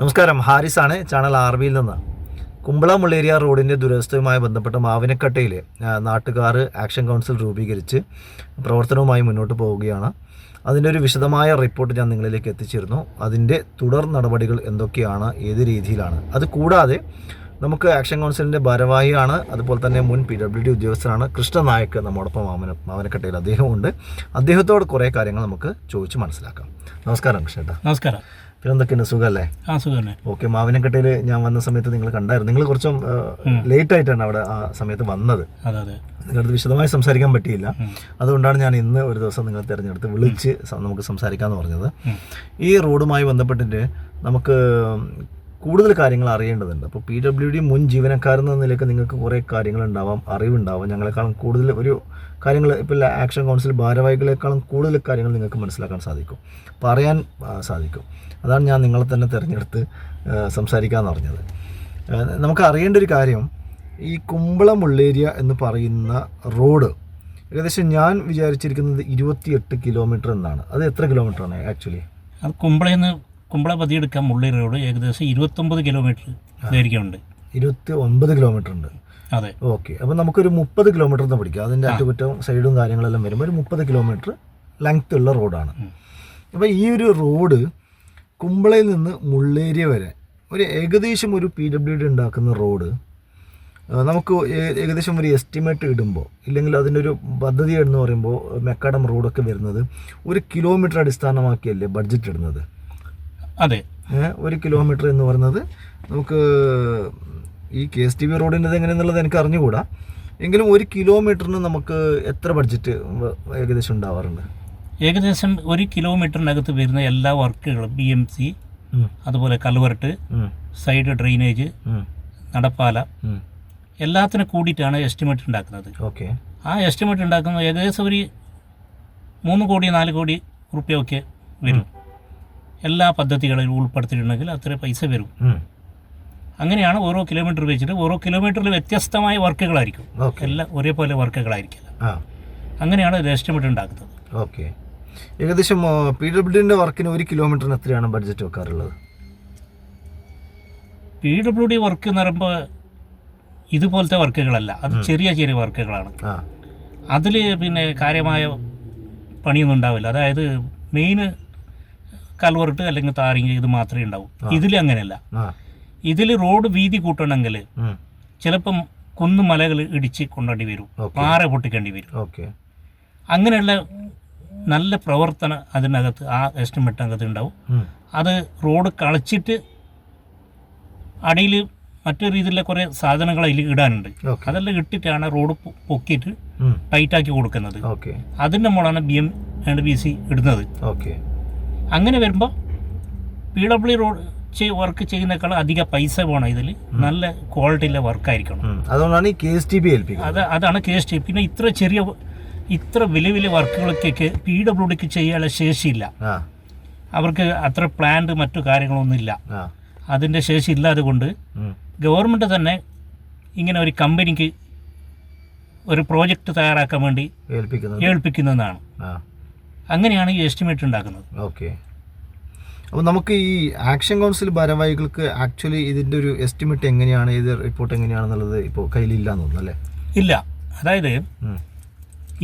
നമസ്കാരം. ഹാരിസ് ആണ് channel R വിയിൽ നിന്ന്. കുമ്പള മുള്ളേരിയ റോഡിന്റെ ദുരവസ്ഥയുമായി ബന്ധപ്പെട്ട മാവിനക്കട്ടയിൽ നാട്ടുകാർ ആക്ഷൻ കൗൺസിൽ രൂപീകരിച്ച് പ്രവർത്തനവുമായി മുന്നോട്ട് പോവുകയാണ്. അതിന്റെ ഒരു വിശദമായ റിപ്പോർട്ട് ഞാൻ നിങ്ങളിലേക്ക് എത്തിച്ചിരുന്നു. അതിന്റെ തുടർ നടപടികൾ എന്തൊക്കെയാണ് ഏത് രീതിയിലാണ്? അത് കൂടാതെ നമുക്ക് ആക്ഷൻ കൗൺസിലിന്റെ ഭാരവാഹിയാണ് അതുപോലെ തന്നെ മുൻ പി ഡബ്ല്യു ഡി ഉദ്യോഗസ്ഥനാണ് കൃഷ്ണ നായക് നമ്മോടൊപ്പം മാമന മാമനക്കട്ടയിൽ അദ്ദേഹമുണ്ട് അദ്ദേഹത്തോട് കുറേ കാര്യങ്ങൾ നമുക്ക് ചോദിച്ച് മനസ്സിലാക്കാം. നമസ്കാരം കൃഷ്ണേട്ടാ. നമസ്കാരം. പിന്നെ എന്തൊക്കെയാണ് സുഖമല്ലേ ആ സുഖം തന്നെ ഓക്കെ മാവിനക്കട്ടയിൽ ഞാൻ വന്ന സമയത്ത് നിങ്ങൾ കണ്ടായിരുന്നു. നിങ്ങൾ കുറച്ചും ലേറ്റ് ആയിട്ടാണ് അവിടെ ആ സമയത്ത് വന്നത്. നിങ്ങളത് വിശദമായി സംസാരിക്കാൻ പറ്റിയില്ല. അതുകൊണ്ടാണ് ഞാൻ ഇന്ന് ഒരു ദിവസം നിങ്ങൾ തിരഞ്ഞെടുത്ത് വിളിച്ച് നമുക്ക് സംസാരിക്കാമെന്ന് പറഞ്ഞത്. ഈ റോഡുമായി ബന്ധപ്പെട്ടിട്ട് നമുക്ക് കൂടുതൽ കാര്യങ്ങൾ അറിയേണ്ടതുണ്ട്. അപ്പോൾ പി ഡബ്ല്യു ഡി മുൻ ജീവനക്കാരെന്ന നിലയ്ക്ക് നിങ്ങൾക്ക് കുറേ കാര്യങ്ങളുണ്ടാവാം അറിവുണ്ടാവാം. ഞങ്ങളെക്കാളും കൂടുതൽ ഒരു കാര്യങ്ങൾ ഇപ്പോൾ ആക്ഷൻ കൗൺസിൽ ഭാരവാഹികളെക്കാളും കൂടുതൽ കാര്യങ്ങൾ നിങ്ങൾക്ക് മനസ്സിലാക്കാൻ സാധിക്കും. പറയാൻ സാധിക്കും. അതാണ് ഞാൻ നിങ്ങളെ തന്നെ തിരഞ്ഞെടുത്ത് സംസാരിക്കാൻ സംസാരിക്കാമെന്ന് പറഞ്ഞത്. നമുക്ക് അറിയേണ്ട ഒരു കാര്യം ഈ കുമ്പളം ഉള്ളേരിയ എന്ന് പറയുന്ന റോഡ് ഏകദേശം ഞാൻ വിചാരിച്ചിരിക്കുന്നത് ഇരുപത്തിയെട്ട് കിലോമീറ്റർ എന്നാണ്. അത് എത്ര കിലോമീറ്റർ ആണ് ആക്ച്വലി? കുമ്പളയിൽ നിന്ന് കുമ്പള പതിയെടുക്കാൻ മുള്ളി റോഡ് ഏകദേശം ഇരുപത്തൊമ്പത് കിലോമീറ്റർ ഉണ്ട് ഇരുപത്തി ഒമ്പത് കിലോമീറ്റർ ഉണ്ട് അതെ. ഓക്കെ. അപ്പോൾ നമുക്കൊരു മുപ്പത് കിലോമീറ്റർ എന്ന് പിടിക്കാം അതിന്റെ അറ്റകുറ്റവും സൈഡും കാര്യങ്ങളെല്ലാം വരുമ്പോൾ ഒരു മുപ്പത് കിലോമീറ്റർ ലെങ്ത് ഉള്ള റോഡാണ്. അപ്പം അപ്പോൾ ഈ ഒരു റോഡ് കുമ്പളയിൽ നിന്ന് മുള്ളേരിയ വരെ. ഒരു ഏകദേശം ഒരു പി ഡബ്ല്യു ഡി ഉണ്ടാക്കുന്ന റോഡ് നമുക്ക് ഏകദേശം ഒരു എസ്റ്റിമേറ്റ് ഇടുമ്പോൾ ഇല്ലെങ്കിൽ അതിന്റെ ഒരു പദ്ധതി എന്ന് പറയുമ്പോൾ മെക്കാഡം റോഡൊക്കെ വരുന്നത് ഒരു കിലോമീറ്റർ അടിസ്ഥാനമാക്കിയല്ലേ ബഡ്ജറ്റ് ഇടുന്നത്? അതെ. ഒരു കിലോമീറ്റർ എന്ന് പറയുന്നത് നമുക്ക് ഈ കെ എസ് ടി ബി റോഡിന്റെ എങ്ങനെയെന്നുള്ളത് എനിക്ക് അറിഞ്ഞുകൂടാ. എങ്കിലും ഒരു കിലോമീറ്ററിന് നമുക്ക് എത്ര ബഡ്ജറ്റ് ഏകദേശം ഉണ്ടാവാറുണ്ട്? ഏകദേശം ഒരു കിലോമീറ്ററിനകത്ത് വരുന്ന എല്ലാ വർക്കുകളും ബി എം സി അതുപോലെ കൽവർട്ട് സൈഡ് ഡ്രെയിനേജ് നടപ്പാല. എല്ലാത്തിനും കൂടിയിട്ടാണ് എസ്റ്റിമേറ്റ് ഉണ്ടാക്കുന്നത്. ഓക്കെ. ആ എസ്റ്റിമേറ്റ് ഉണ്ടാക്കുന്നത് ഏകദേശം ഒരു മൂന്ന് കോടി നാല് കോടി റുപ്യൊക്കെ വരും. എല്ലാ പദ്ധതികളിലും ഉൾപ്പെടുത്തിയിട്ടുണ്ടെങ്കിൽ അത്ര പൈസ വരും. അങ്ങനെയാണ് ഓരോ കിലോമീറ്റർ വെച്ചിട്ട് ഓരോ കിലോമീറ്ററിൽ വ്യത്യസ്തമായ വർക്കുകളായിരിക്കും. എല്ലാം ഒരേപോലെ വർക്കുകളായിരിക്കില്ല. അങ്ങനെയാണ് ഒരു എസ്റ്റിമേറ്റ് ഉണ്ടാക്കുന്നത്. ഓക്കെ. ഏകദേശം പി ഡബ്ല്യു ഡിന്റെ വർക്കിന് ഒരു കിലോമീറ്ററിന് എത്രയാണ് ബഡ്ജറ്റ് വെക്കാറുള്ളത്? പി ഡബ്ല്യു ഡി വർക്ക് എന്ന് പറയുമ്പോൾ ഇതുപോലത്തെ വർക്കുകളല്ല. അത് ചെറിയ ചെറിയ വർക്കുകളാണ്. അതിൽ പിന്നെ കാര്യമായ പണിയൊന്നും ഉണ്ടാവില്ല. അതായത് മെയിൻ കൽവർട്ട് അല്ലെങ്കിൽ താറിങ് ഇത് മാത്രമേ ഉണ്ടാവും. ഇതിൽ അങ്ങനെയല്ല. ഇതിൽ റോഡ് വീതി കൂട്ടണമെങ്കിൽ ചിലപ്പം കുന്നു മലകൾ ഇടിച്ച് കൊണ്ടേണ്ടി വരും. പാറ പൊട്ടിക്കേണ്ടി വരും. അങ്ങനെയുള്ള നല്ല പ്രവർത്തനം അതിനകത്ത് ആ എസ്റ്റിമേറ്റിനകത്ത് ഉണ്ടാവും. അത് റോഡ് കളിച്ചിട്ട് അടിയിൽ മറ്റു രീതിയിലെ കുറേ സാധനങ്ങൾ അതിൽ ഇടാനുണ്ട്. അതെല്ലാം ഇട്ടിട്ടാണ് റോഡ് പൊക്കിയിട്ട് ടൈറ്റാക്കി കൊടുക്കുന്നത്. അതിന്റെ അതിന്റെ മുകളാണ് B M and B C ഇടുന്നത്. അങ്ങനെ വരുമ്പോൾ പി ഡബ്ല്യു റോഡ് വർക്ക് ചെയ്യുന്നേക്കാൾ അധിക പൈസ പോകണം ഇതിൽ. നല്ല ക്വാളിറ്റിയിലെ വർക്കായിരിക്കണം ആയിരിക്കണം. അതുകൊണ്ടാണ് ഈ കെ എസ് ഏൽപ്പിക്കുന്നത്. അതാണ് ടി പിന്നെ ഇത്ര ചെറിയ ഇത്ര വലിയ വലിയ വർക്കുകളൊക്കെ പി ഡബ്ല്യു ഡിക്ക് ചെയ്യാനുള്ള ശേഷിയില്ല. അവർക്ക് അത്ര പ്ലാൻഡ് മറ്റു കാര്യങ്ങളൊന്നുമില്ല. അതിന്റെ അതിന്റെ ശേഷി ഇല്ലാതെ കൊണ്ട് ഗവൺമെന്റ് ഗവൺമെന്റ് തന്നെ ഇങ്ങനെ ഒരു കമ്പനിക്ക് ഒരു പ്രോജക്റ്റ് തയ്യാറാക്കാൻ വേണ്ടി ഏൽപ്പിക്കുന്നത്. ഏൽപ്പിക്കുന്നതാണ്. അങ്ങനെയാണ് ഈ എസ്റ്റിമേറ്റ് ഉണ്ടാക്കുന്നത്. ഓക്കെ. അപ്പോൾ നമുക്ക് ഈ ആക്ഷൻ കൗൺസിൽ ഭാരവാഹികൾക്ക് ആക്ച്വലി ഇതിന്റെ ഒരു എസ്റ്റിമേറ്റ് എങ്ങനെയാണ് ഇത് റിപ്പോർട്ട് എങ്ങനെയാണെന്നുള്ളത് ഇപ്പോൾ കയ്യിലില്ല എന്ന് അല്ലേ? ഇല്ല. അതായത്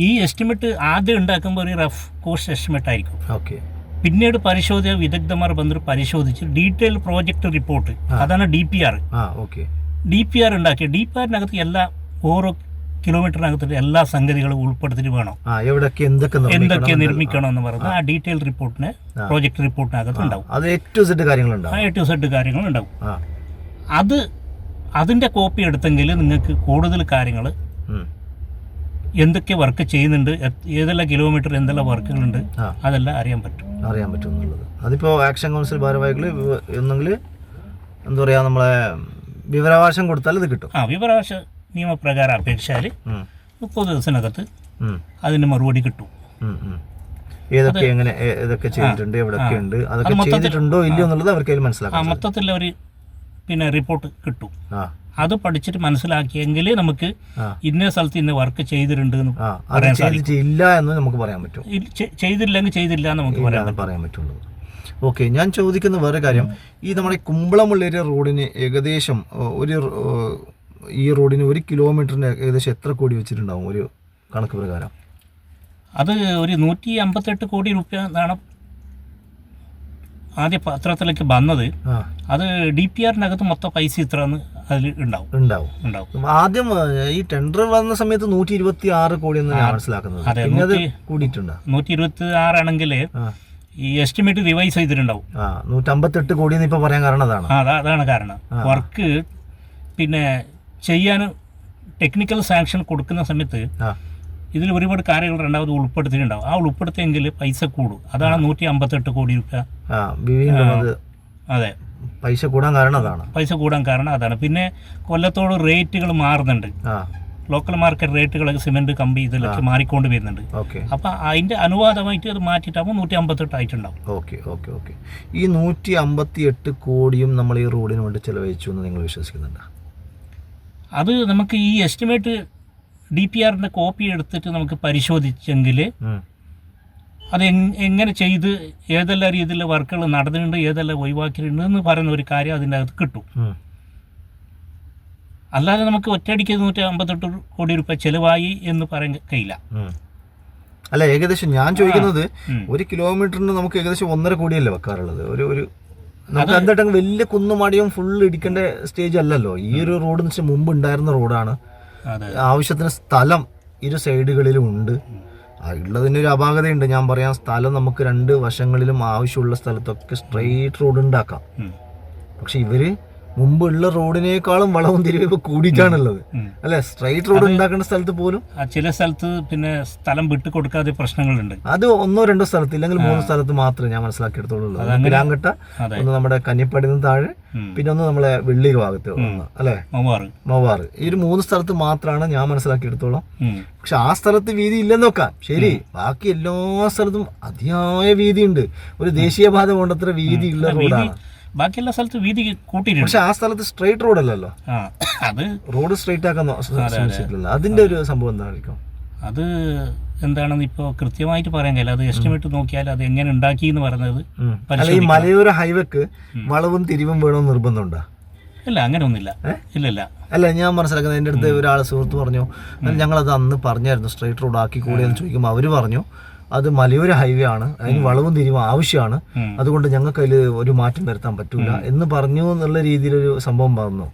ഈ എസ്റ്റിമേറ്റ് ആദ്യം ഉണ്ടാക്കുമ്പോൾ ഒരു റഫ് കോസ്റ്റ് എസ്റ്റിമേറ്റ് ആയിരിക്കും. ഓക്കെ പിന്നീട് പരിശോധന വിദഗ്ധമാർ വന്നിട്ട് പരിശോധിച്ച് ഡീറ്റെയിൽ പ്രോജക്റ്റ് റിപ്പോർട്ട് അതാണ് D P R D P R ഉണ്ടാക്കിയ ഡി പി ആറിനകത്ത് എല്ലാ ഓരോ കിലോമീറ്ററിനകത്ത് എല്ലാ സംഗതികളും ഉൾപ്പെടുത്തിട്ട് വേണം. എന്തൊക്കെ നിർമ്മിക്കണം എന്ന് പറഞ്ഞാൽ ആ ഡീറ്റെയിൽ റിപ്പോർട്ടിന് പ്രോജക്ട് റിപ്പോർട്ടിനകത്ത് ഉണ്ടാവും. അത് എ ടു സെഡ് കാര്യങ്ങൾ ഉണ്ടാവും അത് അതിന്റെ കോപ്പി എടുത്തെങ്കിൽ നിങ്ങൾക്ക് കൂടുതൽ കാര്യങ്ങൾ എന്തൊക്കെ വർക്ക് ചെയ്യുന്നുണ്ട് ഏതെല്ലാം കിലോമീറ്റർ എന്തെല്ലാം വർക്കുകളുണ്ട് അതെല്ലാം അറിയാൻ പറ്റും. അറിയാൻ പറ്റും എന്നുള്ളത്. അതിപ്പോൾ ആക്ഷൻ കൗൺസിൽ ഭാരവാഹികൾ ഒന്നെങ്കിൽ എന്താ പറയുക നമ്മളെ വിവരാവകാശം കൊടുത്താൽ ഇത് കിട്ടും. ആ വിവരാവകാശ നിയമപ്രകാരം അപേക്ഷിച്ചാൽ മുപ്പത് ദിവസത്തിനകത്ത് അതിന് മറുപടി കിട്ടും. ഏതൊക്കെ എങ്ങനെ ഏതൊക്കെ ചെയ്തിട്ടുണ്ട് എവിടെയൊക്കെ ഉണ്ട് അതൊക്കെ ചെയ്തിട്ടുണ്ടോ ഇല്ലയോ എന്നുള്ളത് അവർക്ക് മനസ്സിലാക്കാം മൊത്തത്തിൽ ഒരു പിന്നെ റിപ്പോർട്ട് കിട്ടും. ആ. അത് പഠിച്ചിട്ട് മനസ്സിലാക്കിയെങ്കിൽ നമുക്ക്. ഇന്ന സ്ഥലത്ത് ഇന്ന് വർക്ക് ചെയ്തിട്ടുണ്ട് എന്ന് പറയാൻ ചെയ്തിട്ടില്ല എന്ന് നമുക്ക് പറയാൻ പറ്റും. ചെയ്തില്ലെങ്കിൽ ചെയ്തില്ല എന്ന് നമുക്ക് പറയാം പറയാൻ പറ്റുള്ളൂ. ഓക്കെ ഞാൻ ചോദിക്കുന്ന വേറെ കാര്യം ഈ നമ്മുടെ കുമ്പളമുള്ളേരിയ റോഡിന് ഏകദേശം ഒരു ഈ റോഡിന് ഒരു കിലോമീറ്ററിന് ഏകദേശം എത്ര കോടി വെച്ചിട്ടുണ്ടാവും? ഒരു കണക്ക് പ്രകാരം. അത് ഒരു നൂറ്റി അമ്പത്തെട്ട് കോടി രൂപ എന്നാണ് ആദ്യ പത്രത്തിലേക്ക് വന്നത്. അത് ഡി പി ആറിനകത്ത് മൊത്തം പൈസ ഇത്ര അതിൽ ഉണ്ടാവും. ഉണ്ടാവും. ഉണ്ടാവും. ആദ്യം ഈ ടെൻഡർ വന്ന സമയത്ത് നൂറ്റി ഇരുപത്തി ആറ് കോടി എന്ന് മനസ്സിലാക്കുന്നത് കൂടിയിട്ടുണ്ടോ നൂറ്റി ഇരുപത്തി ആറാണെങ്കിൽ ഈ എസ്റ്റിമേറ്റ് റിവൈസ് ചെയ്തിട്ടുണ്ടാവും. നൂറ്റമ്പത്തെട്ട് കോടി എന്ന് ഇപ്പൊ പറയാൻ കാരണം അതാണ്. അതാണ് കാരണം. വർക്ക് പിന്നെ ചെയ്യാൻ ടെക്നിക്കൽ സാങ്ഷൻ കൊടുക്കുന്ന സമയത്ത് ഇതിൽ ഒരുപാട് കാര്യങ്ങൾ രണ്ടാമത് ഉൾപ്പെടുത്തിയിട്ടുണ്ടാവും. ആ ഉൾപ്പെടുത്തിയെങ്കിൽ പൈസ കൂടും. അതാണ് നൂറ്റി അമ്പത്തെട്ട് കോടി രൂപ. അതെ. പൈസ കൂടാൻ കാരണം അതാണ്. പൈസ കൂടാൻ കാരണം അതാണ്. പിന്നെ കൊല്ലത്തോട് റേറ്റുകൾ മാറുന്നുണ്ട്. ലോക്കൽ മാർക്കറ്റ് റേറ്റുകളൊക്കെ സിമെന്റ് കമ്പി ഇതിലൊക്കെ മാറിക്കൊണ്ട് വരുന്നുണ്ട്. ഓക്കെ. അതിന്റെ അനുവാദമായിട്ട് അത് മാറ്റിയിട്ടാകുമ്പോൾ നൂറ്റി അമ്പത്തെട്ട് ആയിട്ടുണ്ടാവും. Okay okay okay. ഈ നൂറ്റി അമ്പത്തി എട്ട് കോടിയും നമ്മൾ ഈ റോഡിന് വേണ്ടി ചെലവഴിച്ചു എന്ന് നിങ്ങൾ വിശ്വസിക്കുന്നുണ്ട്? അത് നമുക്ക് ഈ എസ്റ്റിമേറ്റ് ഡി പി ആറിന്റെ കോപ്പി എടുത്തിട്ട് നമുക്ക് പരിശോധിച്ചെങ്കിൽ. അത് എങ്- എങ്ങനെ ചെയ്ത് ഏതെല്ലാം രീതിയിലുള്ള വർക്കുകൾ നടന്നിട്ടുണ്ട് ഏതെല്ലാം ഒഴിവാക്കിയിട്ടുണ്ട് എന്ന് പറയുന്ന ഒരു കാര്യം അതിന്റെ അകത്ത് കിട്ടും. അല്ലാതെ നമുക്ക് ഒറ്റയടിക്ക് നൂറ്റി അമ്പത്തെട്ട് കോടി രൂപ ചെലവായി എന്ന് പറയാൻ കഴിയില്ല. അല്ല ഏകദേശം ഞാൻ ചോദിക്കുന്നത്. ഒരു കിലോമീറ്ററിന് നമുക്ക് ഏകദേശം ഒന്നര കോടിയല്ലേ വെക്കാറുള്ളത്? ഒരു ഒരു നമുക്ക് എന്തായിട്ടും വലിയ കുന്നുമാടിയും ഫുൾ ഇടിക്കേണ്ട സ്റ്റേജ് അല്ലല്ലോ. ഈ ഒരു റോഡ് എന്ന് വെച്ചാൽ മുമ്പ് ഉണ്ടായിരുന്ന റോഡാണ്. അതെ. ആവശ്യത്തിന് സ്ഥലം ഇരു സൈഡുകളിലും ഉണ്ട്. ആ, ഉള്ളതിന് ഒരു അപാകതയുണ്ട്. ഞാൻ പറയാം സ്ഥലം നമുക്ക് രണ്ട് വശങ്ങളിലും ആവശ്യമുള്ള സ്ഥലത്തൊക്കെ സ്ട്രെയിറ്റ് റോഡ് ഉണ്ടാക്കാം. പക്ഷെ ഇവർ മുമ്പുള്ള റോഡിനേക്കാളും വളവും തിരിവ് കൂടിയിട്ടാണുള്ളത്. അല്ലെ? സ്ട്രൈറ്റ് റോഡ് ഉണ്ടാക്കേണ്ട സ്ഥലത്ത് പോലും? ചില സ്ഥലത്ത് പിന്നെ സ്ഥലം വിട്ടു കൊടുക്കാതെ പ്രശ്നങ്ങളുണ്ട്. അത് ഒന്നോ രണ്ടോ സ്ഥലത്ത് ഇല്ലെങ്കിൽ മൂന്ന് സ്ഥലത്ത് മാത്രമേ ഞാൻ മനസ്സിലാക്കിയെടുത്തോളൂ പിരാങ്കട്ട ഒന്ന് നമ്മുടെ കന്നിപ്പാടി നിന്ന് താഴെ പിന്നെ ഒന്ന് നമ്മളെ വെള്ളി ഭാഗത്ത് അല്ലെ? മൂവാറ്. ഈ ഒരു മൂന്ന് സ്ഥലത്ത് മാത്രമാണ് ഞാൻ മനസ്സിലാക്കിയെടുത്തോളം. പക്ഷെ ആ സ്ഥലത്ത് വീതി ഇല്ലെന്നൊക്കാം. ശരി ബാക്കി എല്ലാ സ്ഥലത്തും അതിയായ ഉണ്ട് ഒരു ദേശീയപാത കൊണ്ടത്ര വീതി ഉള്ള റോഡാണ്. ബാക്കി സ്ഥലത്ത് വീതി കൂട്ടിയിട്ടുണ്ട്. പക്ഷെ ആ സ്ഥലത്ത് സ്ട്രെയിറ്റ് റോഡ് അല്ലല്ലോ? അത് റോഡ് സ്ട്രെയിറ്റ് ആക്കാൻ ശ്രമിച്ചിട്ടില്ല അതിന്റെ ഒരു സംഭവം എന്തായിരിക്കും? അത് എന്താണെന്ന് ഇപ്പോൾ കൃത്യമായിട്ട് പറയാൻ കഴിയില്ല. അത് എസ്റ്റിമേറ്റ് നോക്കിയാൽ അത് എങ്ങനെ ഉണ്ടാക്കി എന്ന് പറയുന്നത് ഈ മലയോര ഹൈവേക്ക് വളവും തിരിവും വേണമെന്ന് നിർബന്ധമുണ്ടോ? ഇല്ല അങ്ങനെ ഒന്നുമില്ല ഇല്ലല്ല. അല്ല ഞാൻ മനസ്സിലാക്കുന്നത് എന്റെ അടുത്ത് ഒരാൾ സുഹൃത്ത് പറഞ്ഞു ഞങ്ങളത് അന്ന് പറഞ്ഞായിരുന്നു സ്ട്രേറ്റ് റോഡ് ആക്കി കൂടിയെന്ന് ചോദിക്കുമ്പോൾ അവർ പറഞ്ഞു അത് മലയോര ഹൈവേ ആണ്. അതിന് വളവും തിരിവും ആവശ്യമാണ്. അതുകൊണ്ട് ഞങ്ങൾക്ക് അതിൽ ഒരു മാറ്റം വരുത്താൻ പറ്റൂല എന്ന് പറഞ്ഞു എന്നുള്ള രീതിയിലൊരു സംഭവം പറഞ്ഞു.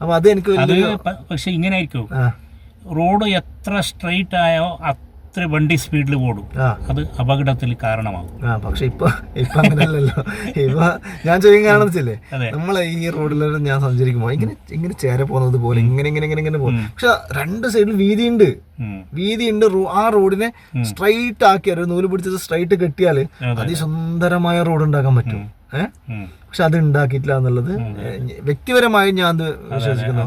അപ്പൊ അത് എനിക്ക് പക്ഷെ ഇങ്ങനെ റോഡ് എത്ര സ്ട്രെയിറ്റ് ആയോ അത്ര വണ്ടി സ്പീഡിൽ ഓടും. അത് അപകടത്തിൽ കാരണമാകും. ആ പക്ഷെ ഇപ്പൊ ഇപ്പൊ അങ്ങനെയല്ലല്ലോ ഇപ്പൊ ഞാൻ ചോദ്യം കാണിച്ചില്ലേ നമ്മൾ നമ്മളെ ഈ റോഡിലൂടെ ഞാൻ സഞ്ചരിക്കുമ്പോ ഇങ്ങനെ ഇങ്ങനെ ചേര പോകുന്നത് പോലെ ഇങ്ങനെ ഇങ്ങനെ ഇങ്ങനെ ഇങ്ങനെ പോകും. പക്ഷെ രണ്ട് സൈഡിൽ വീതിയുണ്ട്. ഉണ്ട് വീതിയുണ്ട് ഉണ്ട് ആ റോഡിനെ സ്ട്രൈറ്റ് ആക്കിയാൽ നൂൽ പിടിച്ചത് സ്ട്രൈറ്റ് കെട്ടിയാൽ അതെ. അതിസുന്ദരമായ റോഡ് ഉണ്ടാക്കാൻ പറ്റും. പക്ഷെ അത് ഉണ്ടാക്കിയിട്ടില്ല എന്നുള്ളത് വ്യക്തിപരമായി ഞാൻ അത് വിശ്വസിക്കുന്നു.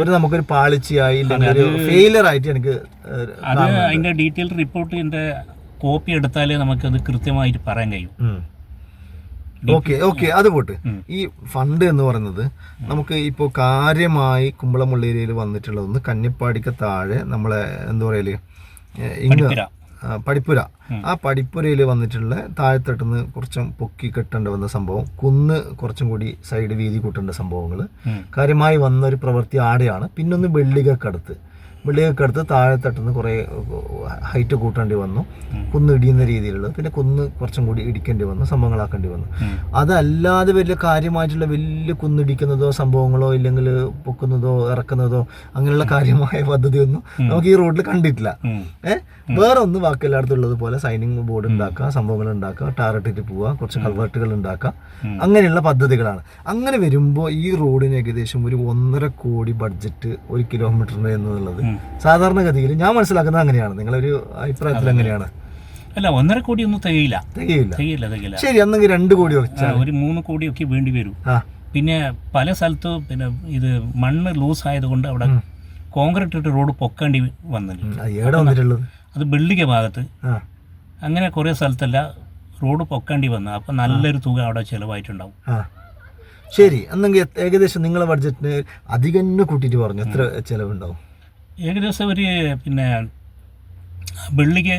ഒരു നമുക്കൊരു പാളിച്ചയായി ഇല്ലെങ്കിൽ ഒരു ഫെയിലർ ആയിട്ട് എനിക്ക് അത് അതിന്റെ ഡീറ്റെയിൽ റിപ്പോർട്ടിന്റെ കോപ്പി എടുത്താലേ നമുക്ക് അത് കൃത്യമായിട്ട് പറയാൻ കഴിയും. ഓക്കെ ഓക്കെ അത് പോട്ട്. ഈ ഫണ്ട് എന്ന് പറയുന്നത് നമുക്ക് ഇപ്പോൾ കാര്യമായി കുമ്പളമുള്ള ഏരിയയിൽ വന്നിട്ടുള്ളതൊന്ന് കന്നിപ്പാടിക്ക് താഴെ നമ്മളെ എന്താ പറയൽ ഇങ്ങ് പഠിപ്പുര. ആ, പടിപ്പുരയിൽ പഠിപ്പുരയിൽ വന്നിട്ടുള്ള താഴെത്തട്ടുന്ന് കുറച്ചും പൊക്കി കെട്ടേണ്ട വന്ന സംഭവം കുന്ന് കുറച്ചും കൂടി സൈഡ് വീതി കൂട്ടേണ്ട സംഭവങ്ങൾ കാര്യമായി വന്ന ഒരു പ്രവൃത്തി ആടെയാണ്. പിന്നൊന്ന് വെള്ളികക്കടുത്ത്. വെള്ളികക്കടുത്ത് താഴെത്തട്ടുന്ന് കുറേ ഹൈറ്റ് കൂട്ടേണ്ടി വന്നു. കുന്ന് ഇടിയുന്ന രീതിയിലുള്ളത് പിന്നെ കുന്ന് കുറച്ചും കൂടി ഇടിക്കേണ്ടി വന്നു സംഭവങ്ങളാക്കേണ്ടി വന്നു. അതല്ലാതെ വലിയ കാര്യമായിട്ടുള്ള വലിയ കുന്നിടിക്കുന്നതോ സംഭവങ്ങളോ ഇല്ലെങ്കിൽ പൊക്കുന്നതോ ഇറക്കുന്നതോ അങ്ങനെയുള്ള കാര്യമായ പദ്ധതിയൊന്നും നമുക്ക് ഈ റോഡിൽ കണ്ടിട്ടില്ല. ഏഹ് വേറെ ഒന്ന് ബാക്കി എല്ലായിടത്തും ഉള്ളത് പോലെ സൈനിങ് ബോർഡ് ഉണ്ടാക്കുക സംഭവങ്ങൾ ഉണ്ടാക്കുക ടാറിട്ടിട്ട് പോവുക കുറച്ച് കൾവേർട്ടുകൾ ഉണ്ടാക്കുക. അങ്ങനെയുള്ള പദ്ധതികളാണ്. അങ്ങനെ വരുമ്പോൾ ഈ റോഡിന് ഏകദേശം ഒരു ഒന്നര കോടി ബഡ്ജറ്റ് ഒരു കിലോമീറ്ററിന് എന്നുള്ളത്. സാധാരണഗതിയിൽ ഞാൻ മനസ്സിലാക്കുന്നത് അങ്ങനെയാണ്. നിങ്ങളൊരു അഭിപ്രായത്തിൽ എങ്ങനെയാണ്? അല്ല ഒന്നര കോടി ഒന്നും തികയില്ല. തികയില്ല. തികയില്ല തികയില്ല. ശരി അന്നെങ്കിൽ രണ്ട് കോടി ഒരു മൂന്ന് കോടിയൊക്കെ വേണ്ടി വരും. പിന്നെ പല സ്ഥലത്തും പിന്നെ ഇത് മണ്ണ് ലൂസ് ആയതുകൊണ്ട് അവിടെ കോൺക്രീറ്റ് ഇട്ട് റോഡ് പൊക്കേണ്ടി വന്നില്ല. ഉം, അത് ബിൽഡിംഗ് ഭാഗത്ത്. അങ്ങനെ കുറേ സ്ഥലത്തല്ല റോഡ് പൊക്കേണ്ടി വന്നു അപ്പം നല്ലൊരു തുക അവിടെ ചിലവായിട്ടുണ്ടാവും. ശരി അന്നെങ്കിൽ ഏകദേശം നിങ്ങളെ ബഡ്ജറ്റിന് അധികം കൂട്ടിയിട്ട് പറഞ്ഞു. എത്ര ചെലവുണ്ടാവും? ഏകദേശം ഒരു പിന്നെ വെള്ളിക്ക്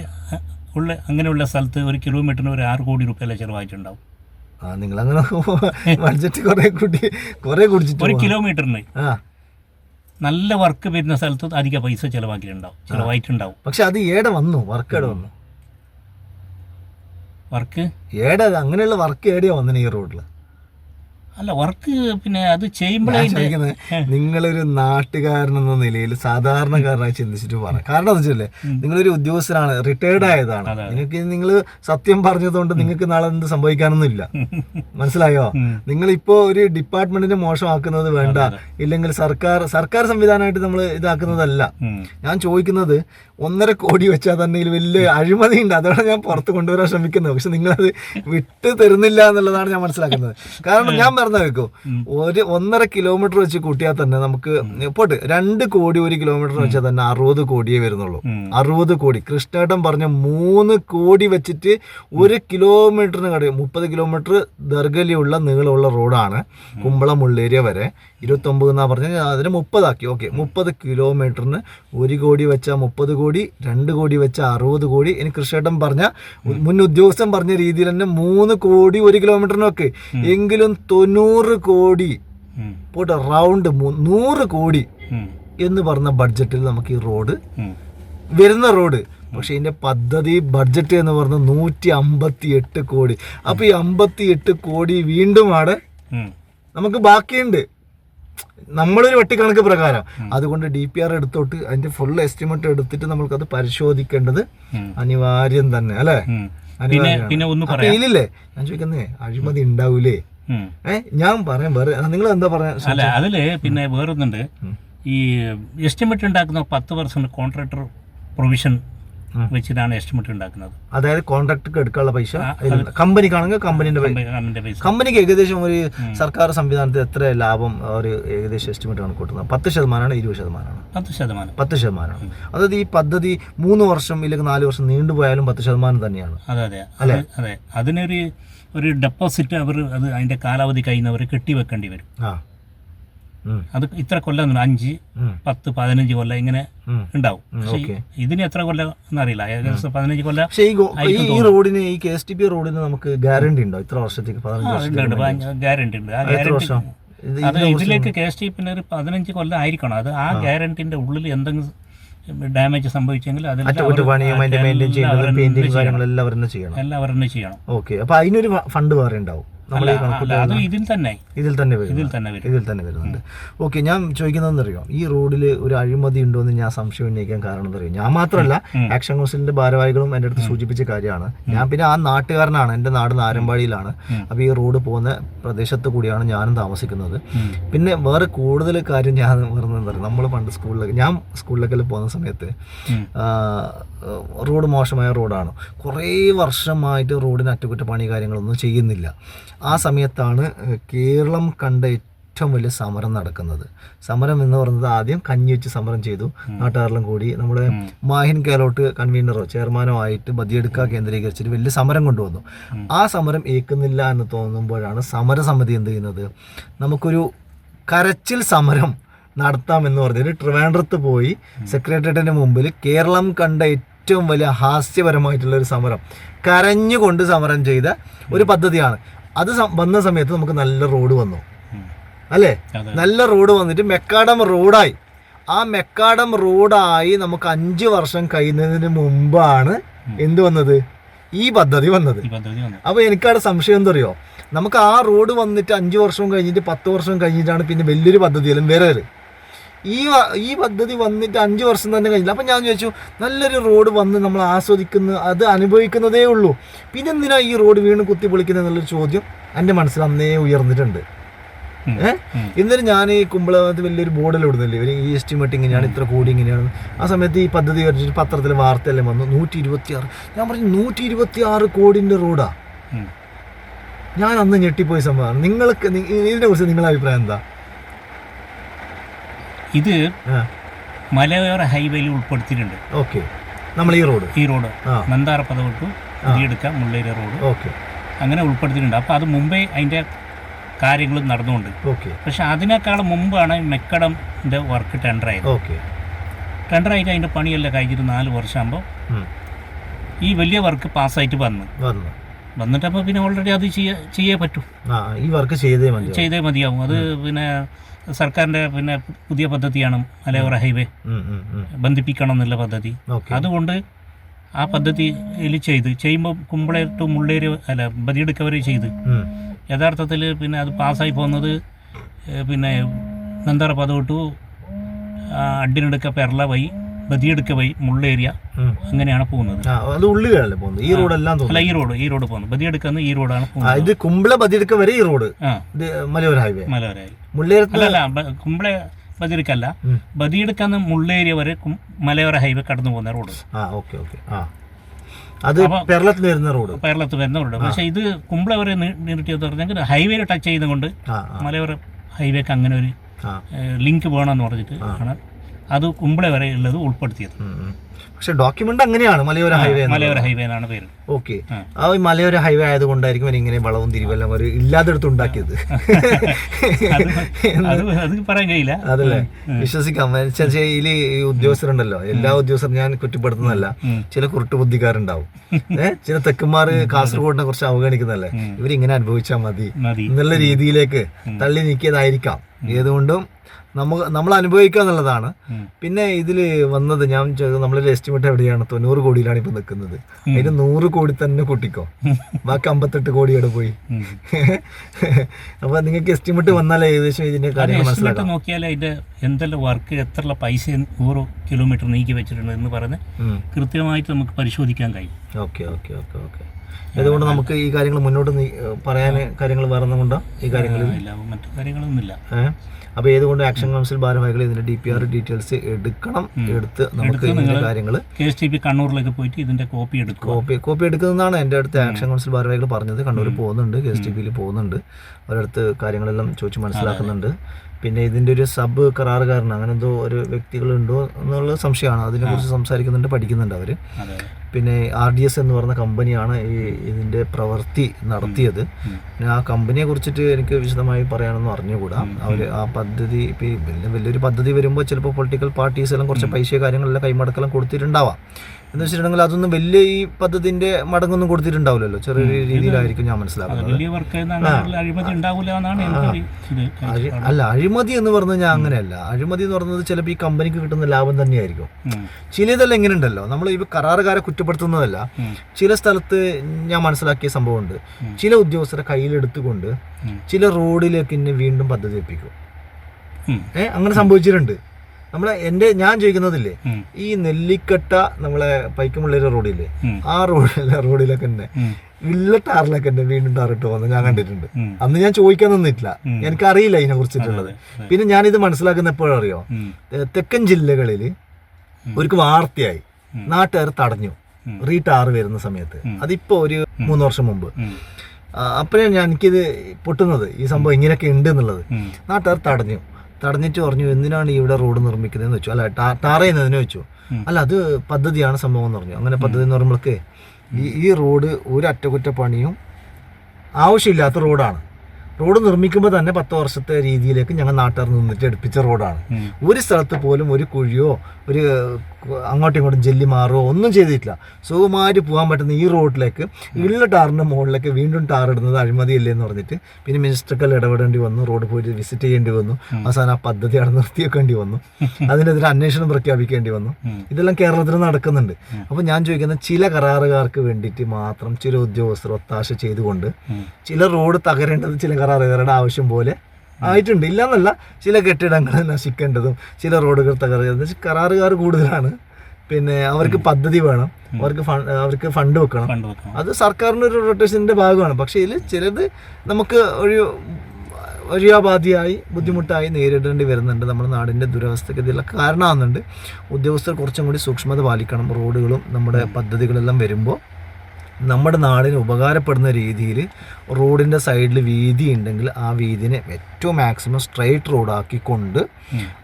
ഉള്ള അങ്ങനെയുള്ള സ്ഥലത്ത് ഒരു കിലോമീറ്ററിന് ഒരു ആറ് കോടി രൂപയല്ല ചിലവായിട്ടുണ്ടാവും ആ നിങ്ങൾ അങ്ങനെ ബഡ്ജറ്റ് കുറെ കൂട്ടി കുറെ കുടിച്ചിട്ട് ഒരു കിലോമീറ്ററിന് നല്ല വർക്ക് വരുന്ന സ്ഥലത്ത് അധിക പൈസ ചിലവാക്കിയിട്ടുണ്ടാവും ചിലവായിട്ടുണ്ടാവും. പക്ഷെ അത് ഏടെ വന്നു വർക്ക് ഏടെ വന്നു. വർക്ക് ഏടെ അങ്ങനെയുള്ള വർക്ക് ഏടെയാ വന്നിന് ഈ റോഡിൽ അല്ല വർക്ക് പിന്നെ അത് ചെയ്യുമ്പോഴേ നിങ്ങളൊരു നാട്ടുകാരൻ എന്ന നിലയിൽ സാധാരണക്കാരനായി ചിന്തിച്ചിട്ട് പറയാം കാരണം എന്താ വെച്ചല്ലേ നിങ്ങളൊരു ഉദ്യോഗസ്ഥനാണ് റിട്ടയർഡ് ആയതാണ്. നിങ്ങൾക്ക് നിങ്ങൾ സത്യം പറഞ്ഞതുകൊണ്ട് നിങ്ങൾക്ക് നാളെ എന്ത് സംഭവിക്കാനൊന്നുമില്ല. മനസ്സിലായോ? നിങ്ങൾ ഇപ്പോ ഒരു ഡിപ്പാർട്ട്മെന്റിനെ മോശമാക്കുന്നത് വേണ്ട ഇല്ലെങ്കിൽ സർക്കാർ സർക്കാർ സംവിധാനമായിട്ട് നമ്മൾ ഇതാക്കുന്നതല്ല. ഞാൻ ചോദിക്കുന്നത് ഒന്നര കോടി വെച്ചാൽ തന്നെ ഇതിൽ വലിയ അഴിമതി ഉണ്ട് അതാണ് ഞാൻ പുറത്ത് കൊണ്ടുവരാൻ ശ്രമിക്കുന്നത്. പക്ഷെ നിങ്ങളത് വിട്ട് തരുന്നില്ല എന്നുള്ളതാണ് ഞാൻ മനസ്സിലാക്കുന്നത്. കാരണം ഞാൻ പറഞ്ഞ കേൾക്കൂ ഒരു ഒന്നര കിലോമീറ്റർ വെച്ച് കൂട്ടിയാൽ തന്നെ നമുക്ക് പോട്ട് രണ്ട് കോടി ഒരു കിലോമീറ്റർ വെച്ചാൽ തന്നെ അറുപത് കോടിയേ വരുന്നുള്ളൂ. അറുപത് കോടി. കൃഷ്ണേട്ടൻ പറഞ്ഞ മൂന്ന് കോടി വെച്ചിട്ട് ഒരു കിലോമീറ്ററിന് കടയും മുപ്പത് കിലോമീറ്റർ ദർഗലിയുള്ള നീളമുള്ള റോഡാണ് കുമ്പളം മുള്ളേരിയ വരെ. ഇരുപത്തൊമ്പത് എന്നാ പറഞ്ഞാൽ അതിന് മുപ്പതാക്കി. ഓക്കെ മുപ്പത് കിലോമീറ്ററിന് ഒരു കോടി വെച്ചാൽ മുപ്പത് കോടി രണ്ട് കോടി വെച്ച് അറുപത് കോടി ഇനി കൃഷ്ണേട്ടൻ പറഞ്ഞ മുൻ ഉദ്യോഗസ്ഥൻ പറഞ്ഞ രീതിയിൽ തന്നെ മൂന്ന് കോടി ഒരു കിലോമീറ്ററിനൊക്കെ എങ്കിലും തൊണ്ണൂറ് കോടി. പോട്ടെ റൗണ്ട് നൂറ് കോടി എന്ന് പറഞ്ഞ ബഡ്ജറ്റിൽ നമുക്ക് ഈ റോഡ്. വരുന്ന റോഡ് പക്ഷെ ഇതിന്റെ പദ്ധതി ബഡ്ജറ്റ് എന്ന് പറഞ്ഞ നൂറ്റി അമ്പത്തി എട്ട് കോടി അപ്പൊ ഈ അമ്പത്തി എട്ട് കോടി വീണ്ടും ആണ്. നമുക്ക് ബാക്കിയുണ്ട് നമ്മളൊരു വെട്ടിക്കണക്ക് പ്രകാരം. അതുകൊണ്ട് ഡി പി ആർ എടുത്തോട്ട് അതിന്റെ ഫുൾ എസ്റ്റിമേറ്റ് എടുത്തിട്ട് നമ്മൾക്കത് പരിശോധിക്കേണ്ടത്. അനിവാര്യം തന്നെ അല്ലെ? ഇതിലില്ലേ ഞാൻ ചോദിക്കുന്നേ അഴിമതി ഉണ്ടാവൂലേ? ഏഹ് ഞാൻ പറയാം വേറെ നിങ്ങൾ എന്താ പറയാ അല്ല അതിൽ പിന്നെ വേറൊന്നുണ്ട്. ഈ എസ്റ്റിമേറ്റ് ഉണ്ടാക്കുന്ന പത്ത് പെർസെന്റ് കോൺട്രാക്ടർ പ്രൊവിഷൻ. വെച്ചിട്ടാണ് എസ്റ്റിമേറ്റ് ഉണ്ടാക്കുന്നത്. അതായത് കോൺട്രാക്ട് എടുക്കാനുള്ള പൈസ കമ്പനിക്കാണെങ്കിൽ കമ്പനിന്റെ പൈസ. കമ്പനിക്ക് ഏകദേശം ഒരു സർക്കാർ സംവിധാനത്തിൽ എത്ര ലാഭം ഒരു ഏകദേശം എസ്റ്റിമേറ്റ് ആണ് കൂട്ടുന്നത്? പത്ത് ശതമാനമാണ് ഇരുപത് ശതമാനമാണ്. പത്ത് ശതമാനം. പത്ത് ശതമാനമാണ്. അതായത് ഈ പദ്ധതി മൂന്ന് വർഷം ഇല്ലെങ്കിൽ നാല് വർഷം നീണ്ടുപോയാലും പത്ത് ശതമാനം തന്നെയാണ്. അതെ അതെ. അത് അതെ. അതിനൊരു ഒരു ഡെപ്പോസിറ്റ് അവർ അത് അതിന്റെ കാലാവധി കഴിയുന്നവർ കെട്ടിവെക്കേണ്ടി വരും. അത് ഇത്ര കൊല്ലം അഞ്ച് പത്ത് പതിനഞ്ച് കൊല്ലം ഇങ്ങനെ. ഉണ്ടാവും. പക്ഷേ ഇതിന് എത്ര കൊല്ലം എന്നറിയില്ല. ഏകദേശം പതിനഞ്ച് കൊല്ലം പക്ഷേ ഈ റോഡിന് ഈ കെ എസ് ടി പി റോഡിന് നമുക്ക് ഗ്യാരണ്ടി ഉണ്ടോ? ഇത്ര വർഷത്തേക്ക് ഗ്യാരണ്ടി ഉണ്ട് ആ ഗ്യാരണ്ടി അത് ഇതിലേക്ക് കെ എസ് ടി പിന്നെ ഒരു പതിനഞ്ച് കൊല്ലം ആയിരിക്കണം. അത് ആ ഗ്യാരണ്ടിന്റെ ഉള്ളിൽ എന്തെങ്കിലും ഡാമേജ് സംഭവിച്ചെങ്കിൽ അതിൽ ചെയ്യണം? ഓക്കെ. അപ്പൊ അതിനൊരു ഫണ്ട് വേറെ ഉണ്ടാവും. അത് ഇതിൽ തന്നെ. ഇതിൽ തന്നെ വരും ഇതിൽ തന്നെ ഇതിൽ തന്നെ വരുന്നുണ്ട്. ഓക്കെ ഞാൻ ചോദിക്കുന്നതെന്ന് അറിയാം ഈ റോഡിൽ ഒരു അഴിമതി ഉണ്ടോ എന്ന് ഞാൻ സംശയം ഉന്നയിക്കാൻ കാരണം അറിയാം ഞാൻ മാത്രമല്ല ആക്ഷൻ കൗൺസിലിന്റെ ഭാരവാഹികളും എന്റെ അടുത്ത് സൂചിപ്പിച്ച കാര്യമാണ്. ഞാൻ പിന്നെ ആ നാട്ടുകാരനാണ് എന്റെ നാട് നാരമ്പാടിയിലാണ്. അപ്പൊ അപ്പോൾ ഈ റോഡ് പോകുന്ന പ്രദേശത്ത് കൂടിയാണ് ഞാനും താമസിക്കുന്നത്. പിന്നെ വേറെ കൂടുതൽ കാര്യം ഞാൻ പറഞ്ഞത് എന്താ നമ്മൾ പണ്ട് സ്കൂളിലൊക്കെ ഞാൻ സ്കൂളിലൊക്കെ പോകുന്ന സമയത്ത് റോഡ് മോശമായ റോഡാണ്. കുറേ വർഷമായിട്ട് റോഡിന് അറ്റകുറ്റപ്പണി കാര്യങ്ങളൊന്നും ചെയ്യുന്നില്ല. ആ സമയത്താണ് കേരളം കണ്ട ഏറ്റവും വലിയ സമരം നടക്കുന്നത്. സമരം എന്ന് പറയുന്നത് ആദ്യം കഞ്ഞി വെച്ച് സമരം ചെയ്തു നാട്ടുകാരെല്ലാം കൂടി. നമ്മുടെ മാഹിൻ കേലോട്ട് കൺവീനറോ ചെയർമാനോ ആയിട്ട് ബദിയെടുക്ക കേന്ദ്രീകരിച്ചിട്ട് വലിയ സമരം കൊണ്ടുവന്നു. ആ സമരം ഏക്കുന്നില്ല എന്ന് തോന്നുമ്പോഴാണ് സമരസമിതി എന്ത് ചെയ്യുന്നത്? നമുക്കൊരു കരച്ചിൽ സമരം നടത്താം എന്ന് പറഞ്ഞിട്ട് ട്രിവാൻഡ്രത്ത് പോയി സെക്രട്ടേറിയറ്റിന്റെ മുമ്പിൽ കേരളം കണ്ട ഏറ്റവും വലിയ ഹാസ്യപരമായിട്ടുള്ള ഒരു സമരം. കരഞ്ഞുകൊണ്ട് സമരം ചെയ്ത ഒരു പദ്ധതിയാണ്. അത് വന്ന സമയത്ത് നമുക്ക് നല്ല റോഡ് വന്നു. അല്ലേ. നല്ല റോഡ് വന്നിട്ട് മെക്കാഡം റോഡായി. ആ മെക്കാഡം റോഡായി നമുക്ക് അഞ്ച് വർഷം കഴിയുന്നതിന് മുമ്പാണ് എന്ത് വന്നത്? ഈ പദ്ധതി വന്നത്. അപ്പൊ പദ്ധതി അപ്പോൾ എനിക്കവിടെ സംശയം എന്തറിയോ? നമുക്ക് ആ റോഡ് വന്നിട്ട് അഞ്ച് വർഷവും കഴിഞ്ഞിട്ട് പത്ത് വർഷവും കഴിഞ്ഞിട്ടാണ് പിന്നെ വലിയൊരു പദ്ധതിയെല്ലാം വരരുത് ഈ ഈ പദ്ധതി വന്നിട്ട് അഞ്ച് വർഷം തന്നെ കഴിഞ്ഞില്ല. അപ്പം ഞാൻ ചോദിച്ചു നല്ലൊരു റോഡ് വന്ന് നമ്മൾ ആസ്വദിക്കുന്ന അത് അനുഭവിക്കുന്നതേ ഉള്ളൂ. പിന്നെ എന്തിനാ ഈ റോഡ് വീണ് കുത്തി പൊളിക്കുന്നത് എന്നുള്ളൊരു ചോദ്യം എന്റെ മനസ്സിൽ അന്നേ ഉയർന്നിട്ടുണ്ട്. ഏഹ്. എന്നിട്ട് ഞാൻ ഈ കുമ്പളത്ത് വലിയൊരു ബോർഡിൽ ഇടുന്നില്ലേ ഒരു ഈ എസ്റ്റിമേറ്റ് ഇങ്ങനെയാണ് ഇത്ര കൂടി ഇങ്ങനെയാണ് ആ സമയത്ത് ഈ പദ്ധതി വരച്ചിട്ട് പത്രത്തിൽ വാർത്തയെല്ലാം വന്നു. നൂറ്റി ഇരുപത്തി ആറ് ഞാൻ പറഞ്ഞു നൂറ്റി ഇരുപത്തി ആറ് കോടിന്റെ റോഡാ. ഞാൻ അന്ന് ഞെട്ടിപ്പോയ സംഭവമാണ്. നിങ്ങൾക്ക് നി- ഇതിനെ കുറിച്ച് നിങ്ങളുടെ അഭിപ്രായം എന്താ? ഇത് മലയോര ഹൈവേയിൽ ഉൾപ്പെടുത്തിയിട്ടുണ്ട്. ഓക്കെ. നമ്മൾ ഈ റോഡ്? ഈ റോഡ്. നന്ദാറ പദ തൊട്ട് എടുക്കാം മുള്ളേരി റോഡ്. ഓക്കെ. അങ്ങനെ ഉൾപ്പെടുത്തിയിട്ടുണ്ട്. അപ്പോൾ അത് മുമ്പേ അതിന്റെ കാര്യങ്ങൾ നടന്നുകൊണ്ട്. ഓക്കെ. പക്ഷെ അതിനേക്കാൾ മുമ്പാണ് മെക്കടമിന്റെ വർക്ക് ടെൻഡർ ആയത് ഓക്കെ. ടെൻഡർ ആയിട്ട് അതിന്റെ പണിയെല്ലാം കഴിഞ്ഞിട്ട് നാല് വർഷമാകുമ്പോൾ ഈ വലിയ വർക്ക് പാസ്സായിട്ട് വന്നു. വന്നു. വന്നിട്ടപ്പോൾ പിന്നെ ഓൾറെഡി അത് ചെയ്യാൻ ചെയ്യേ പറ്റൂ. ഈ വർക്ക് ചെയ്തേ മതി ചെയ്തേ മതിയാവും. അത് പിന്നെ സർക്കാരിന്റെ പിന്നെ പുതിയ പദ്ധതിയാണ് മലയോര ഹൈവേ. ബന്ധിപ്പിക്കണം എന്നുള്ള പദ്ധതി. അതുകൊണ്ട് ആ പദ്ധതിയിൽ ചെയ്ത് ചെയ്യുമ്പോൾ കുമ്പള ടു മുള്ളേര് അല്ല ബദിയെടുക്ക വരെ ചെയ്ത് യഥാർത്ഥത്തിൽ പിന്നെ അത് പാസ്സായി പോകുന്നത് പിന്നെ നന്ദറ പദവ് ടു അഡിനെടുക്ക പെർള വഴി ബദിയെടുക്ക വഴി മുള്ളേരിയ അങ്ങനെയാണ് പോകുന്നത്. അത് ഉള്ളിലല്ലേ പോകുന്നത്? ഈ റോഡെല്ലാം അല്ല തോന്നുന്നു ഈ റോഡ് ഈ റോഡ് പോകുന്നത്. ബദിയെടുക്കുന്ന ഈ റോഡാണ് പോകുന്നത്. ഇത് കുമ്പള ബദിയെടുക്ക വരെ ഈ റോഡ്. മലയോര ഹൈവേ. മലയോര ഹൈവേ. മുള്ളേരത്ത് അല്ല കുമ്പള ബദിയെടുക്കല്ല. ബദിയെടുക്കുന്ന മുള്ളേരിയ വരെ മലയോര ഹൈവേ കടന്നു പോകുന്ന റോഡ്. ആ ഓക്കെ ഓക്കെ. ആ. അത് കേരളത്തിൽ വരുന്ന റോഡ്. കേരളത്തിൽ വരുന്ന റോഡ്. പക്ഷേ ഇത് കുമ്പള വരെ നീട്ടിയെന്ന് പറഞ്ഞെങ്കിൽ ഹൈവേയിൽ ടച്ച് ചെയ്തുകൊണ്ട് മലയോര ഹൈവേക്ക് അങ്ങനെ ഒരു ലിങ്ക് വേണമെന്ന് പറഞ്ഞിട്ട് ആണ് അത് കുമ്പളെ വരെ ഉള്ളത് ഉൾപ്പെടുത്തിയത്. പക്ഷെ ഡോക്യുമെന്റ് അങ്ങനെയാണ് മലയോര ഹൈവേ മലയോര ഹൈവേ എന്നാണ് പേര്. ഓക്കെ. ആ. മലയോര ഹൈവേ ആയതുകൊണ്ടായിരിക്കും ഇങ്ങനെ വളവും തിരിവെല്ലാം ഒരു ഇല്ലാതെടുത്ത് ഉണ്ടാക്കിയത് അത് പറയാൻ കഴിയില്ല. അതല്ലേ? വിശ്വസിക്കാം. ഇതിൽ ഈ ഉദ്യോഗസ്ഥരുണ്ടല്ലോ. എല്ലാ ഉദ്യോഗസ്ഥരും ഞാൻ കുറ്റപ്പെടുത്തുന്നതല്ല. ചില കുരുട്ടു ബുദ്ധിക്കാരുണ്ടാവും. ഏഹ് ചില തെക്കുമാർ കാസർഗോഡിനെ കുറിച്ച് അവഗണിക്കുന്നല്ലേ ഇവരിങ്ങനെ അനുഭവിച്ചാൽ മതി. എന്നുള്ള രീതിയിലേക്ക് തള്ളി നീക്കിയതായിരിക്കാം. ഏതുകൊണ്ടും നമുക്ക് നമ്മൾ അനുഭവിക്കുക എന്നുള്ളതാണ്. പിന്നെ ഇതിൽ വന്നത് ഞാൻ നമ്മളൊരു എസ്റ്റിമേറ്റ് എവിടെയാണ്? തൊണ്ണൂറ് കോടിയിലാണ് ഇപ്പൊ നിൽക്കുന്നത്. അതിന് നൂറ് കോടി തന്നെ കൂട്ടിക്കോ. ബാക്കി അമ്പത്തെട്ട് കോടിയോടെ പോയി. അപ്പൊ നിങ്ങൾക്ക് എസ്റ്റിമേറ്റ് വന്നാൽ ഏകദേശം ഇതിന്റെ കാര്യം മനസ്സിലാക്കാം. നോക്കിയാൽ അതിന്റെ എന്തെല്ലാം വർക്ക് എത്ര പൈസ ഓരോ കിലോമീറ്റർ നീക്കി വെച്ചിട്ടുണ്ട് എന്ന് പറഞ്ഞ് കൃത്യമായിട്ട് നമുക്ക് പരിശോധിക്കാൻ കഴിയും. Okay okay okay okay. അതുകൊണ്ട് നമുക്ക് ഈ കാര്യങ്ങൾ മുന്നോട്ട് പറയാൻ കാര്യങ്ങൾ വേറെ കൊണ്ട് ഈ കാര്യങ്ങളിൽ. മറ്റു കാര്യങ്ങളൊന്നുമില്ല. അപ്പോൾ അപ്പൊ ഏതുകൊണ്ട് ആക്ഷൻ കൗൺസിൽ ഭാരവാഹികൾ ഇതിന്റെ ഡി പി ആർ ഡീറ്റെയിൽസ് എടുക്കണം എടുത്ത് നമുക്ക് ഇതിന്റെ കാര്യങ്ങൾ കെ എസ് ടി പി കണ്ണൂരിലേക്ക് പോയിട്ട് ഇതിന്റെ കോപ്പി എടുക്കും കോപ്പി കോപ്പി എടുക്കുന്നതാണ് എന്റെ അടുത്ത് ആക്ഷൻ കൗൺസിൽ ഭാരവാഹികൾ പറഞ്ഞത്. കണ്ണൂർ പോകുന്നുണ്ട് കെ എസ് ടി പിയിൽ പോകുന്നുണ്ട്. അവരടുത്ത് കാര്യങ്ങളെല്ലാം ചോദിച്ച് മനസ്സിലാക്കുന്നുണ്ട്. പിന്നെ ഇതിന്റെ ഒരു സബ് കരാറുകാരൻ അങ്ങനെ എന്തോ ഒരു വ്യക്തികളുണ്ടോ എന്നുള്ള സംശയമാണ്. അതിനെക്കുറിച്ച് സംസാരിക്കുന്നുണ്ട് പഠിക്കുന്നുണ്ട് അവർ പിന്നെ ആർ ഡി എസ് എന്ന് പറഞ്ഞ കമ്പനിയാണ് ഈ ഇതിന്റെ പ്രവൃത്തി നടത്തിയത്. പിന്നെ ആ കമ്പനിയെ കുറിച്ചിട്ട് എനിക്ക് വിശദമായി പറയാനൊന്നും അറിഞ്ഞുകൂടാ. അവർ ആ പദ്ധതി വലിയൊരു പദ്ധതി വരുമ്പോൾ ചിലപ്പോൾ പൊളിറ്റിക്കൽ പാർട്ടീസ് എല്ലാം കുറച്ച് പൈസ കാര്യങ്ങളെല്ലാം കൈമടക്കെല്ലാം കൊടുത്തിട്ടുണ്ടാവാം. എന്ന് വെച്ചിട്ടുണ്ടെങ്കിൽ അതൊന്നും വലിയ ഈ പദ്ധതിന്റെ മടങ്ങൊന്നും കൊടുത്തിട്ടുണ്ടാവില്ലല്ലോ. ചെറിയ രീതിയിലായിരിക്കും ഞാൻ മനസ്സിലാക്കുന്നത്. അല്ല അഴിമതി എന്ന് പറഞ്ഞു കഴിഞ്ഞാൽ അങ്ങനെയല്ല. അഴിമതി എന്ന് പറഞ്ഞത് ചിലപ്പോൾ ഈ കമ്പനിക്ക് കിട്ടുന്ന ലാഭം തന്നെയായിരിക്കും. ചിലതെല്ലാം എങ്ങനെ ഉണ്ടല്ലോ. നമ്മൾ ഈ കരാറുകാരെ കുറ്റപ്പെടുത്തുന്നതല്ല. ചില സ്ഥലത്ത് ഞാൻ മനസ്സിലാക്കിയ സംഭവമുണ്ട്. ചില ഉദ്യോഗസ്ഥരെ കയ്യിലെടുത്തുകൊണ്ട്. ചില റോഡിലേക്ക് തന്നെ വീണ്ടും പദ്ധതി എപ്പിക്കും ഏഹ് അങ്ങനെ സംഭവിച്ചിട്ടുണ്ട്. നമ്മളെ എന്റെ ഞാൻ ചോദിക്കുന്നതില്ലേ ഈ നെല്ലിക്കട്ട നമ്മളെ പൈക്കമുള്ളൊരു റോഡില്ലേ? ആ റോഡിലെ റോഡിലൊക്കെ തന്നെ ഇല്ല ഉള്ള ടാറിലൊക്കെ തന്നെ വീണ്ടും ടാറിട്ട് പോകുന്നത് ഞാൻ കണ്ടിട്ടുണ്ട്. അന്ന് ഞാൻ ചോദിക്കാൻ നിന്നിട്ടില്ല. എനിക്ക് എനിക്കറിയില്ല ഇതിനെ കുറിച്ചിട്ടുള്ളത് പിന്നെ പിന്നെ ഞാനിത് മനസ്സിലാക്കുന്ന എപ്പോഴറിയോ അറിയോ തെക്കൻ ജില്ലകളിൽ ഒരു വാർത്തയായി. നാട്ടുകാർ തടഞ്ഞു. റീ ടാർ വരുന്ന സമയത്ത്. അതിപ്പോ ഒരു മൂന്ന് വർഷം മുമ്പ്. അപ്പഴാണ് ഞാൻ എനിക്കിത് പൊട്ടുന്നത്. ഈ സംഭവം ഇങ്ങനെയൊക്കെ ഉണ്ട് എന്നുള്ളത്. നാട്ടുകാർ തടഞ്ഞു. തടഞ്ഞിട്ട് പറഞ്ഞു എന്തിനാണ് ഇവിടെ റോഡ് നിർമ്മിക്കുന്നതെന്ന് വെച്ചു. അല്ല ടാർ ചെയ്യുന്നതിന് വെച്ചു. അല്ല അത് പദ്ധതിയാണ് സംഭവം എന്ന് പറഞ്ഞു. അങ്ങനെ പദ്ധതി എന്ന് പറയുമ്പോഴേക്ക് ഈ ഈ റോഡ് ഒരു അറ്റകുറ്റപ്പണിയും ആവശ്യമില്ലാത്ത റോഡാണ്. റോഡ് നിർമ്മിക്കുമ്പോൾ തന്നെ പത്ത് വർഷത്തെ രീതിയിലേക്ക് ഞങ്ങൾ നാട്ടുകാർ നിന്നിട്ട് എടുപ്പിച്ച റോഡാണ്. ഒരു സ്ഥലത്ത് പോലും ഒരു കുഴിയോ ഒരു അങ്ങോട്ടും ഇങ്ങോട്ടും ജെല്ലി മാറോ ഒന്നും ചെയ്തിട്ടില്ല. സുഖമായിട്ട് പോകാൻ പറ്റുന്ന ഈ റോഡിലേക്ക് ഉള്ള ടാറിന്റെ മുകളിലേക്ക് വീണ്ടും ടാർ ഇടുന്നത് അഴിമതിയല്ലേ എന്ന് പറഞ്ഞിട്ട് പിന്നെ മിനിസ്റ്റർക്കൽ ഇടപെടേണ്ടി വന്നു റോഡ് പോയിട്ട് വിസിറ്റ് ചെയ്യേണ്ടി വന്നു അവസാനം ആ പദ്ധതി അവിടെ നിർത്തിയേക്കേണ്ടി വന്നു. അതിനെതിരെ അന്വേഷണം പ്രഖ്യാപിക്കേണ്ടി വന്നു. ഇതെല്ലാം കേരളത്തിൽ നടക്കുന്നുണ്ട്. അപ്പോൾ ഞാൻ ചോദിക്കുന്ന ചില കരാറുകാർക്ക് വേണ്ടിയിട്ട് മാത്രം ചില ഉദ്യോഗസ്ഥർ ഒത്താശ ചെയ്തുകൊണ്ട് ചില റോഡ് തകരേണ്ടത് ചില കരാറുകാരുടെ ആവശ്യം പോലെ ആയിട്ടുണ്ട്. ഇല്ലെന്നല്ല ചില കെട്ടിടങ്ങൾ നശിക്കേണ്ടതും ചില റോഡുകൾ തകർക്കുന്നത് കരാറുകാർ കൂടുതലാണ്. പിന്നെ അവർക്ക് പദ്ധതി വേണം. അവർക്ക് അവർക്ക് ഫണ്ട് വെക്കണം. അത് സർക്കാരിന്റെ ഒരു റൊട്ടേഷന്റെ ഭാഗമാണ്. പക്ഷേ ഇതിൽ ചിലത് നമുക്ക് ഒരു ഒഴിയാബാധിയായി ബുദ്ധിമുട്ടായി നേരിടേണ്ടി വരുന്നുണ്ട്. നമ്മുടെ നാടിന്റെ ദുരവസ്ഥക്കെതിരെ കാരണമാകുന്നുണ്ട്. ഉദ്യോഗസ്ഥർ കുറച്ചും കൂടി സൂക്ഷ്മത പാലിക്കണം. റോഡുകളും നമ്മുടെ പദ്ധതികളെല്ലാം വരുമ്പോൾ നമ്മുടെ നാടിന് ഉപകാരപ്പെടുന്ന രീതിയിൽ റോഡിന്റെ സൈഡിൽ വീതി ഉണ്ടെങ്കിൽ ആ വീതിനെ ഏറ്റവും മാക്സിമം സ്ട്രൈറ്റ് റോഡാക്കിക്കൊണ്ട്.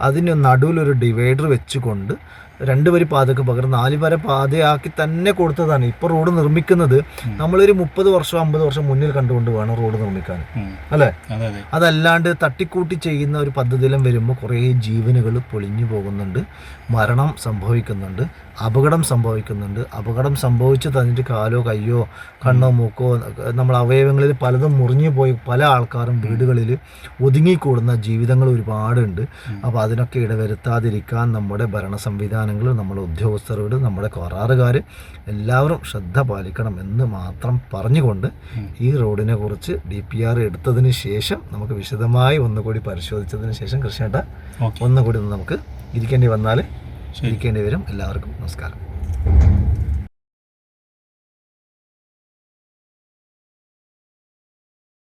അതിന് നടുവിലൊരു ഡിവൈഡർ വെച്ചുകൊണ്ട് രണ്ട് വരി പാതക്ക് പകരം നാല് വര പാതയാക്കി തന്നെ കൊടുത്തതാണ്. ഇപ്പോൾ റോഡ് നിർമ്മിക്കുന്നത് നമ്മളൊരു മുപ്പത് വർഷം അമ്പത് വർഷം മുന്നിൽ കണ്ടുകൊണ്ട് വേണം റോഡ് നിർമ്മിക്കാൻ. അല്ലെ അല്ലേ? അതെ അതെ. അതല്ലാണ്ട് തട്ടിക്കൂട്ടി ചെയ്യുന്ന ഒരു പദ്ധതിയിലും വരുമ്പോൾ കുറേ ജീവനുകൾ പൊളിഞ്ഞു പോകുന്നുണ്ട്. മരണം സംഭവിക്കുന്നുണ്ട്. അപകടം സംഭവിക്കുന്നുണ്ട്. അപകടം സംഭവിച്ചു തന്നിട്ട് കാലോ കയ്യോ കണ്ണോ മൂക്കോ നമ്മൾ അവയവങ്ങളിൽ പലതും മുറിഞ്ഞു പോയി. പല ആൾക്കാരും വീടുകളിൽ ഒതുങ്ങിക്കൂടുന്ന ജീവിതങ്ങൾ ഒരുപാടുണ്ട്. അപ്പോൾ അതിനൊക്കെ ഇടവരുത്താതിരിക്കാൻ നമ്മുടെ ഭരണ സംവിധാനങ്ങൾ നമ്മുടെ ഉദ്യോഗസ്ഥരോട് നമ്മുടെ കരാറുകാർ എല്ലാവരും ശ്രദ്ധ പാലിക്കണം എന്ന് മാത്രം പറഞ്ഞുകൊണ്ട്. ഈ റോഡിനെ കുറിച്ച് ഡി പി ആർ എടുത്തതിന് ശേഷം നമുക്ക് വിശദമായി ഒന്നുകൂടി പരിശോധിച്ചതിന് ശേഷം കൃഷ്ണേട്ട ഒന്നുകൂടി ഒന്ന് നമുക്ക് ഇരിക്കേണ്ടി വന്നാൽ ഇരിക്കേണ്ടി വരും. എല്ലാവർക്കും നമസ്കാരം.